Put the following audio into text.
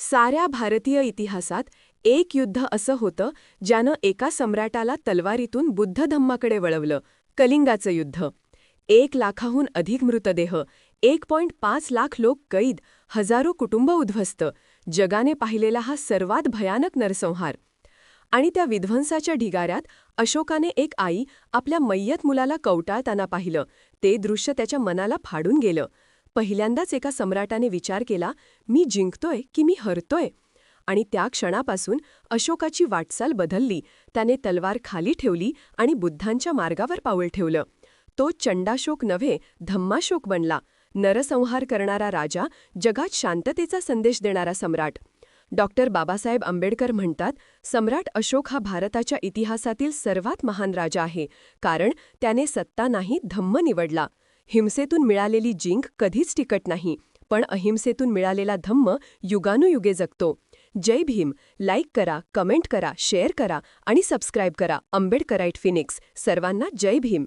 साऱ्या भारतीय इतिहासात एक युद्ध असं होतं ज्यानं एका सम्राटाला तलवारीतून बुद्ध धम्माकडे वळवलं कलिंगाचं युद्ध. एक लाखाहून अधिक मृतदेह एक पॉइंट पाच लाख लोक कैद हजारो कुटुंब उद्ध्वस्त जगाने पाहिलेला हा सर्वात भयानक नरसंहार. आणि त्या विध्वंसाच्या ढिगाऱ्यात अशोकाने एक आई आपल्या मय्यत मुलाला कवटाळताना पाहिलं ते दृश्य त्याच्या मनाला फाडून गेलं. पहिल्यांदाच एका सम्राटाने विचार केला मी जिंकतोय की मी हरतोय? आणि त्या क्षणापासून अशोकाची वाटचाल बदलली. त्याने तलवार खाली ठेवली आणि बुद्धांच्या मार्गावर पाऊल ठेवलं. तो चंडाशोक नव्हे धम्माशोक बनला. नरसंहार करणारा राजा जगात शांततेचा संदेश देणारा सम्राट. डॉक्टर बाबासाहेब आंबेडकर म्हणतात सम्राट अशोक हा भारताच्या इतिहासातील सर्वात महान राजा आहे. कारण त्याने सत्ता नाही धम्म निवडला. हिंसेतून मिळालेली जिंक कधीच टिकट नाही पण अहिंसेतून मिळालेला धम्म युगानुयुगे जगतो. जय भीम. लाईक करा कमेंट करा शेअर करा आणि सबस्क्राईब करा. आंबेडकराईट फिनिक्स. सर्वांना जय भीम.